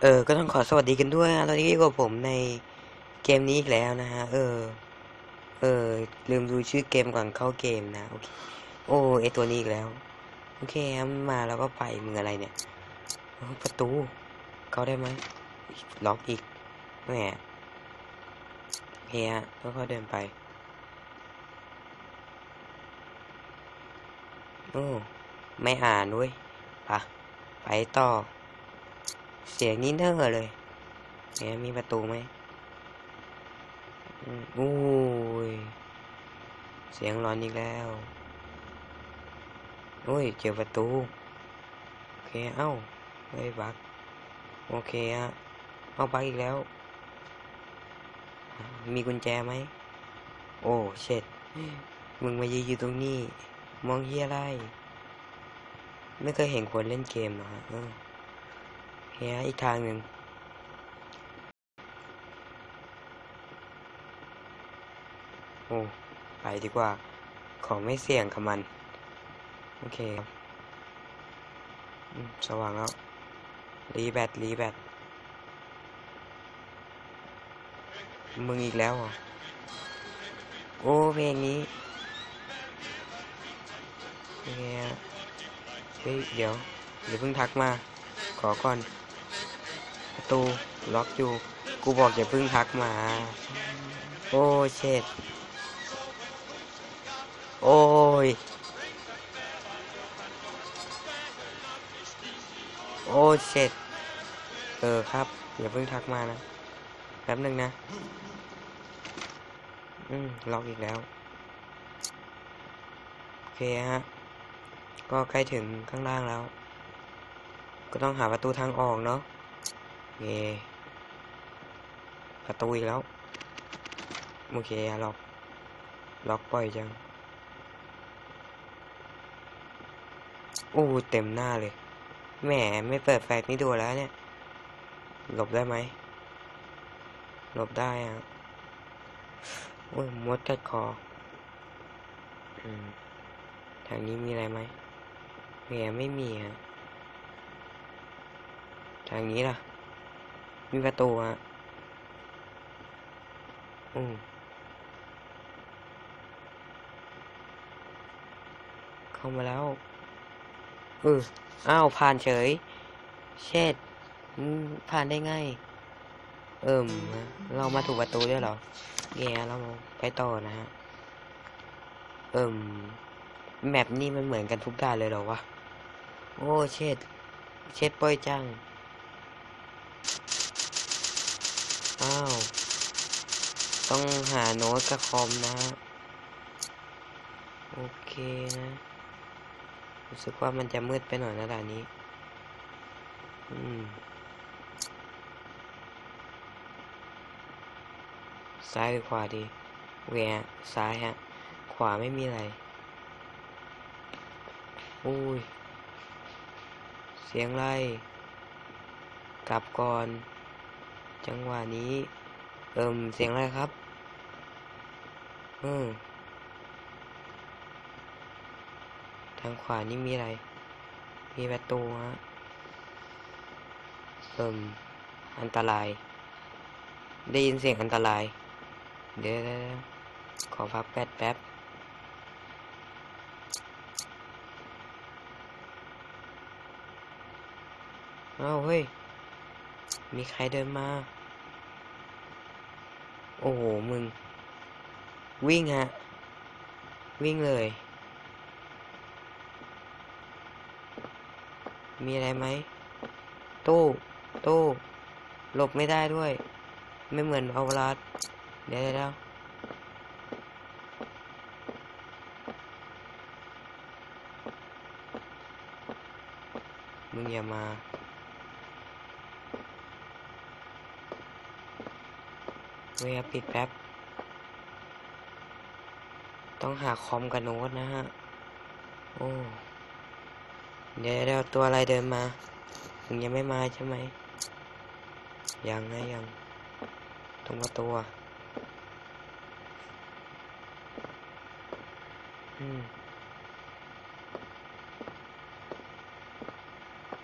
เออ ก็ต้องขอสวัสดีกันด้วยนะตอนนี้ก็อยู่กับผมในเกมนี้อีกแล้วนะฮะ เออ เออ ลืมดูชื่อเกมก่อนเข้าเกมนะ โอเค โอ้ไอตัวนี้อีกแล้ว โอเคมาแล้วก็ไปมึงอะไรเนี่ย ประตู เข้าได้ไหมล็อกอีกแหมโอเคฮะแล้วก็เดินไป โอ้ ไม่อ่านด้วยปะไปต่อ เสียงนี้เนอร์เลยเนี่ยมีประตูไหมอืมอุ้ย เสียงร้อนอีกแล้วโอ้ย เจอประตู โอเค เอ้าไม่บัก โอเคฮะ เอาบักอีกแล้ว มีกุญแจไหม โอ้เช็ด มึงมายืนอยู่ตรงนี้ มองเฮียอะไร ไม่เคยเห็นคนเล่นเกมหรอฮะ เออเฮียอีกทางหนึ่งโอ้ ไปดีกว่า ขอไม่เสี่ยงกับมัน โอเคครับสว่างแล้ว รีแบต รีแบต มึงอีกแล้วเหรอ โอ้ เพลงนี้โอเคฮะเฮ้ย เดี๋ยว เดี๋ยวเพิ่งทักมา ขอก่อน ตูล็อกอยู่ กูบอกอย่าเพิ่งทักมา โอ้เช็ดโอ้ย โอ้เช็ดเออครับ อย่าเพิ่งทักมานะ แป๊บหนึ่งนะ อืมล็อกอีกแล้ว โอเคฮะ ก็ใกล้ถึงข้างล่างแล้ว ก็ต้องหาประตูทางออกเนาะ เย่ประตูอีกแล้ว โอเคล็อก ล็อกปล่อยจัง โอ้เต็มหน้าเลย แหม ไม่เปิดแฟลชนี่ดูแล้วเนี่ย หลบได้ไหม หลบได้อะโอ้ยมดกัดคอทางนี้มีอะไรไหมแหมไม่มีฮะทางนี้ล่ะ มีประตูฮะอืมเข้ามาแล้วเอออ้าวผ่านเฉย เช็ดผ่านได้ไงเอิ่มเรามาถูกประตูด้วยเหรอแย่เราไปต่อนะฮะ เอิ่มแมปนี่มันเหมือนกันทุกด่านเลยเหรอวะ โอ้ เช็ด เช็ดปล่อยจัง อ้าว ต้องหาโน้ตกับคอมนะ โอเคนะ รู้สึกว่ามันจะมืดไปหน่อยนะด่านนี้ อืม ซ้ายหรือขวาดีแหวะซ้ายฮะ ขวาไม่มีอะไรอุ้ย เสียงไร กลับก่อน จังหวะนี้ เอิมเสียงอะไรครับ อืมทางขวานี่มีอะไร มีประตูฮะ เอิมอันตราย ได้ยินเสียงอันตราย เดี๋ยวขอพักแป๊บแป๊บเอาเฮ้ย มีใครเดินมา โอ้โห มึง วิ่งฮะ วิ่งเลย มีอะไรไหม ตู้ตู้หลบไม่ได้ด้วย ไม่เหมือนเอาลาดเดี๋ยวเดี๋ยวมึงอย่ามา เวียปิดแป๊บ ต้องหาคอมกับโน้ตนะฮะ โอ้ เดี๋ยวเดี๋ยวตัวอะไรเดินมามึงยังไม่มาใช่ไหม ยังนะยัง ตรงประตูอะอืม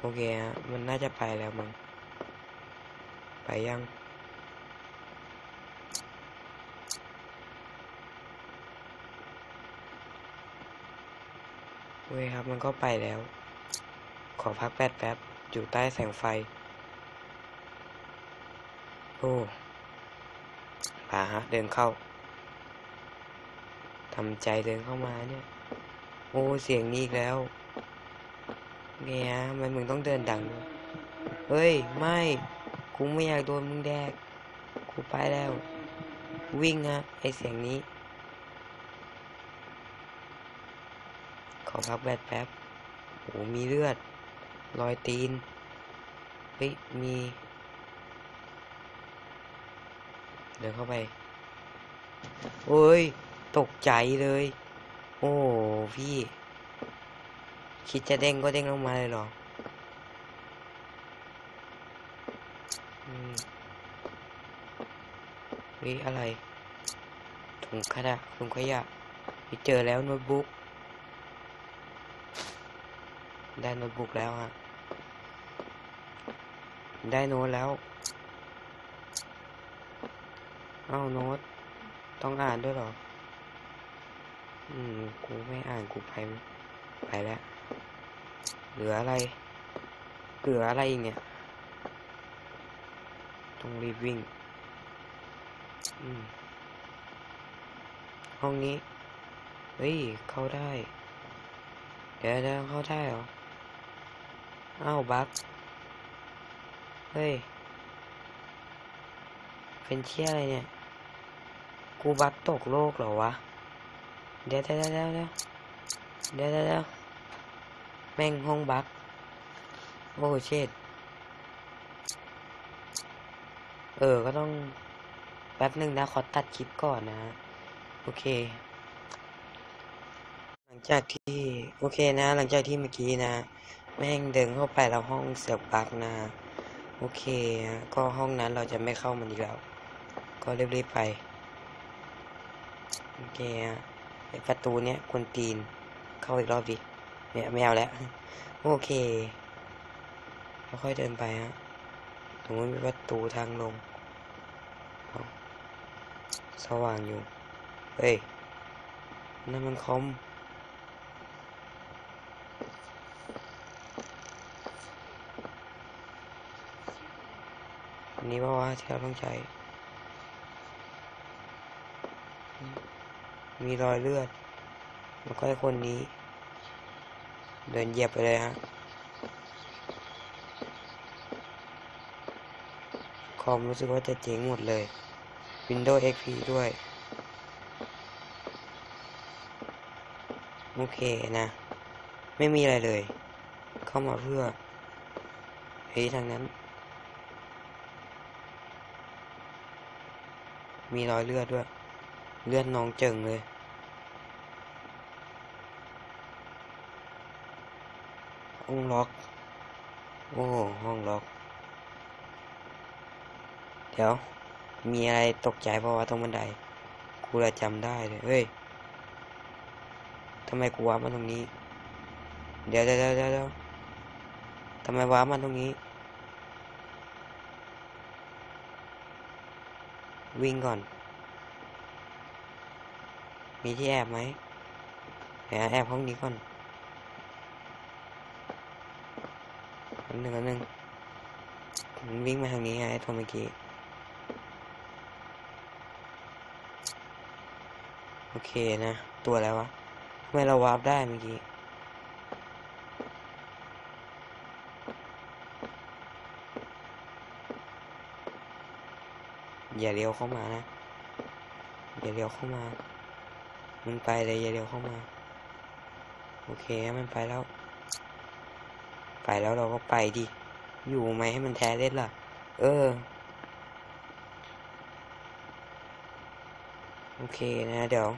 โอเคฮะ มันน่าจะไปแล้วมั้งไปยัง เว้ยครับ มันก็ไปแล้ว ขอพักแป๊บแป๊บอยู่ใต้แสงไฟ โอ้ป่าฮะ เดินเข้าทำใจเดินเข้ามาเนี่ย โอ้ เสียงนี้อีกแล้วเนี่ยทำไมมึงต้องเดินดัง เฮ้ย ไม่ กูไม่อยากโดนมึงแดก กูไปแล้ว วิ่งอะไอเสียงนี้ ขอพักแบตแป๊บโอ้มีเลือด รอยตีน เฮ้ย มี เดินเข้าไป โอ้ย ตกใจเลย โอ้พี่ คิดจะเด้งก็เด้งลงมาเลยเหรออืมเฮ้ยอะไร ถุงขยะถุงขยะไปเจอแล้วโน้ตบุ๊ก ได้โน้ตบุ๊กแล้วฮะ ได้โน้ตแล้ว เอาโน้ต ต้องอ่านด้วยหรอ อืม กูไม่อ่านกูไปไปแล้ว เหลืออะไร เหลืออะไรอีกเนี่ย ต้องรีบวิ่ง อืม ห้องนี้ เฮ้ย เข้าได้ เดี๋ยวเดี๋ยวเข้าได้เหรอ อ้าวบั๊กเฮ้ย เป็นเชี่ยอะไรเนี่ย กูบั๊กตกโลกเหรอวะ เดี๋ยวเดี๋ยวเดี๋ยวเดี๋ยวเดี๋ยวเดี๋ยวแม่งห้องบั๊กโอ้เช็ดเออ ก็ต้อง แป๊บหนึ่งนะ ขอตัดคลิปก่อนนะ โอเค หลังจากที่ โอเคนะ หลังจากที่เมื่อกี้นะ แม่งเดินเข้าไปแล้วห้องเสือกบักนะโอเคก็ห้องนั้นเราจะไม่เข้ามันอีกแล้ว ก็รีบๆไป โอเคไอประตูเนี้ยคนตีน เข้าอีกรอบดิ เนี่ยไม่เอาแล้ว โอเคแล้วค่อยเดินไปฮะตรงนู้นมีประตูทางลง สว่างอยู่ เฮ้ย นั่นมันคอม นี้เพราะว่าที่เราต้องใช้ มีรอยเลือด แล้วก็ไอ้คนนี้ เดินเหยียบไปเลยฮะ คอมรู้สึกว่าจะเจ๊งหมดเลย Windows XP ด้วย โอเคนะ ไม่มีอะไรเลย เข้ามาเพื่อเฮ้ยทางนั้น มีรอยเลือดด้วย เลือดนองเจิ่งเลย ห้องล็อก โอ้ ห้องล็อก เดี๋ยว มีอะไรตกใจเพราะว่าตรงบันได กูเลยจำได้เลย เฮ้ย ทำไมกูว้ามาตรงนี้ เดี๋ยวเดี๋ยวเดี๋ยวเดี๋ยวทำไมว้ามาตรงนี้ วิ่งก่อน มีที่แอบไหมเดี๋ยวแอบห้องนี้ก่อนอันหนึ่งอันหนึ่งมันวิ่งมาทางนี้ไงไอ้ตัวเมื่อกี้ โอเคนะ ตัวอะไรวะทำไมเราวาร์ปได้เมื่อกี้ อย่าเลี้ยวเข้ามานะ อย่าเลี้ยวเข้ามา มึงไปเลยอย่าเลี้ยวเข้ามา โอเคมันไปแล้ว ไปแล้วเราก็ไปดิ อยู่ไหมให้มันแท้เล่นล่ะ เออ โอเคนะเดี๋ยว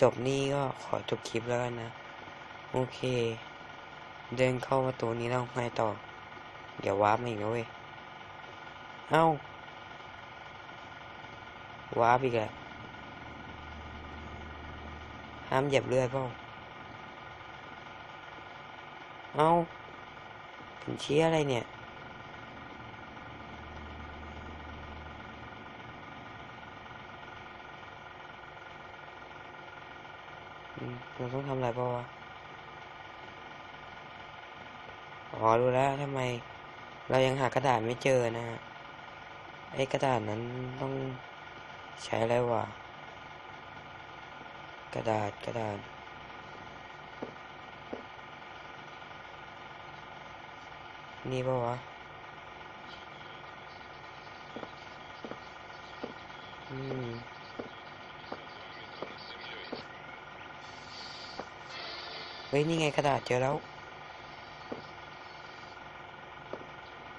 จบนี่ก็ขอจบคลิปแล้วกันนะ โอเค เดินเข้าประตูนี้แล้วไงต่อ เดี๋ยววาร์ปมาอีกนะเว้ย เอ้า ว้าพี่แกห้ามเหยียบเลื่อเปล่าเอาผเชี้อะไรเนี่ย เราต้องทำอะไรเปล่าวะอ๋อรู้แล้วทำไม เรายังหากระดาษไม่เจอนะไอ้กระดาษนั้นต้อง ใช้อะไรวะกระดาษกระดาษนี่ปะวะอืมเฮ้ย นี่ไงกระดาษเจอแล้ว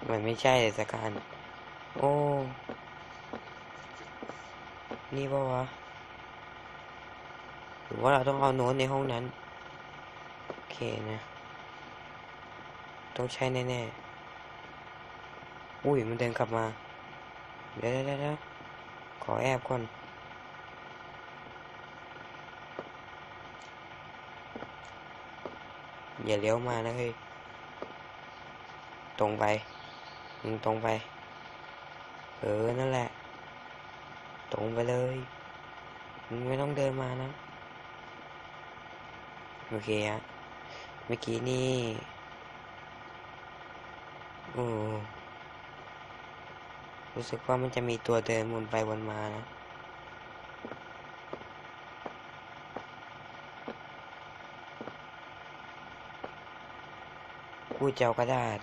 มันไม่ใช่เลยสักการโอ้ นี่ปะวะหรือว่าเราต้องเอาโน้ตในห้องนั้น โอเคนะ ต้องใช้แน่ๆ อุ้ยมันเดินกลับมา เดี๋ยวเดี๋ยวเดี๋ยวขอแอบก่อน อย่าเลี้ยวมานะเฮ้ย ตรงไป มึงตรงไป เออ นั่นแหละ ตรงไปเลยมึงไม่ต้องเดินมานะ โอเคฮะเมื่อกี้นี่โอ้รู้สึกว่ามันจะมีตัวเดินวนไปวนมานะกูเจะเอากระดาษ ห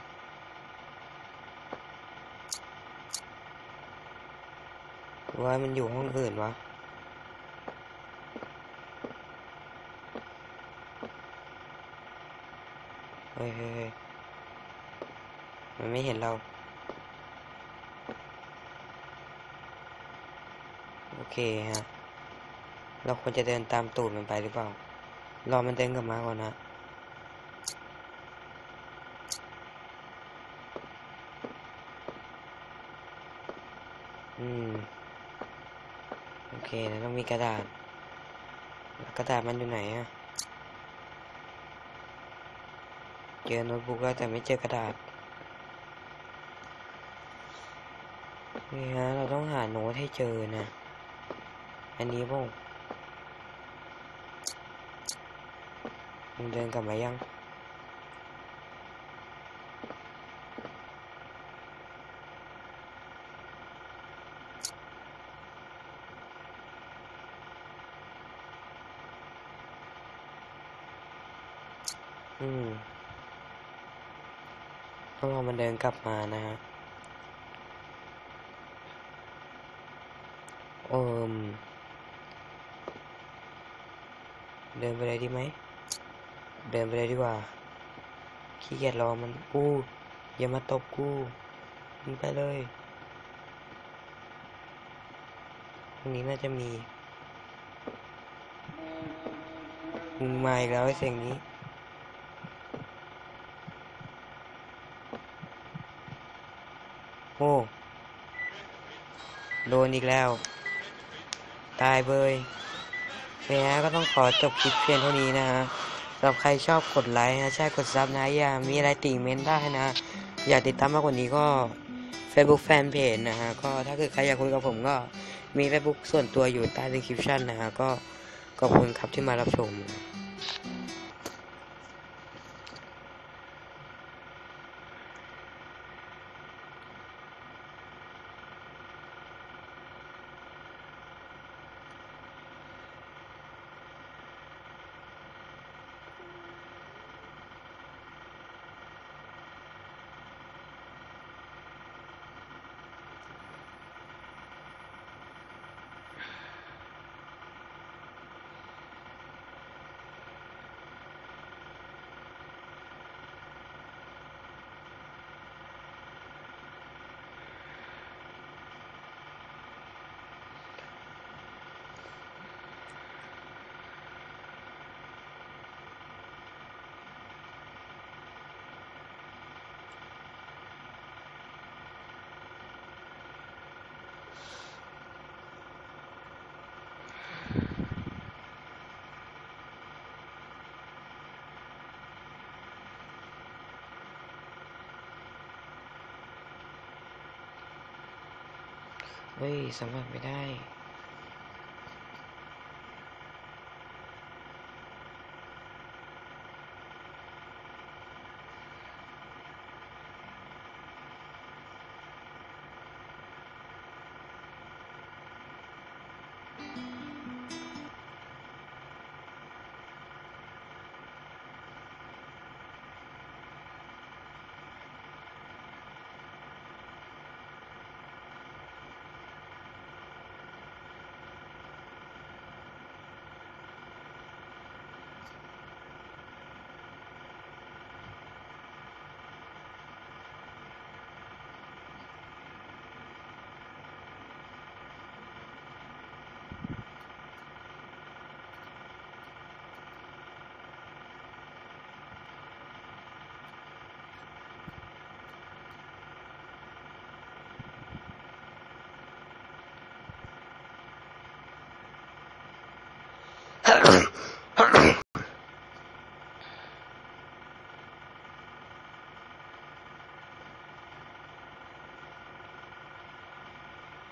รือ ว่ามันอยู่ห้องอื่นวะเฮ้ยเฮ้ยมันไม่เห็นเรา โอเคฮะ เราควรจะเดินตามตูดมันไปหรือเปล่ารอมันเดินกลับมาก่อนนะ อืม โอเคนะต้องมี กระดาษ กระดาษมันอยู่ไหนอะเจอโน้ตบุ๊กแล้วแต่ไม่เจอกระดาษ นี่ฮะ เราต้องหาโน้ตให้เจอนะ อันนี้ป่ะมึงเดินกลับมายัง อืมต้องรอ มันเดินกลับมานะฮะเอิมเดินไปเลยดีไหม เดินไปเลยดีกว่า ขี้เกียจรอมันอู้อย่ามาตบกูมึงไปเลยตรงนี้น่าจะมีมึงมาอีกแล้วไอ้เสียงนี้ โอ้โดนอีกแล้ว ตายเบยโอเคฮะก็ต้องขอจบคลิปเพียงเท่านี้นะฮะสำหรับใครชอบกดไลค์นะใช่กดซับนะอย่ามีอะไรติ่งเม้นได้นะ อยากติดตามมากกว่านี้ก็ Facebook Fanpage นะฮะก็ถ้าเกิดใครอยากคุยกับผมก็มี Facebook ส่วนตัวอยู่ใต้ description นะฮะก็ขอบคุณครับที่มารับชม เฮ้ยสัมผัสไม่ได้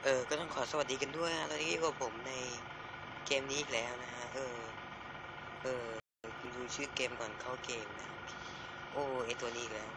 เออ ก็ต้องขอสวัสดีกันด้วยนะตอนนี้อยู่กับผมในเกมนี้อีกแล้วนะฮะ เออ เออ ดูชื่อเกมก่อนเข้าเกมนะ โอ้ไอตัวนี้อีกแล้ว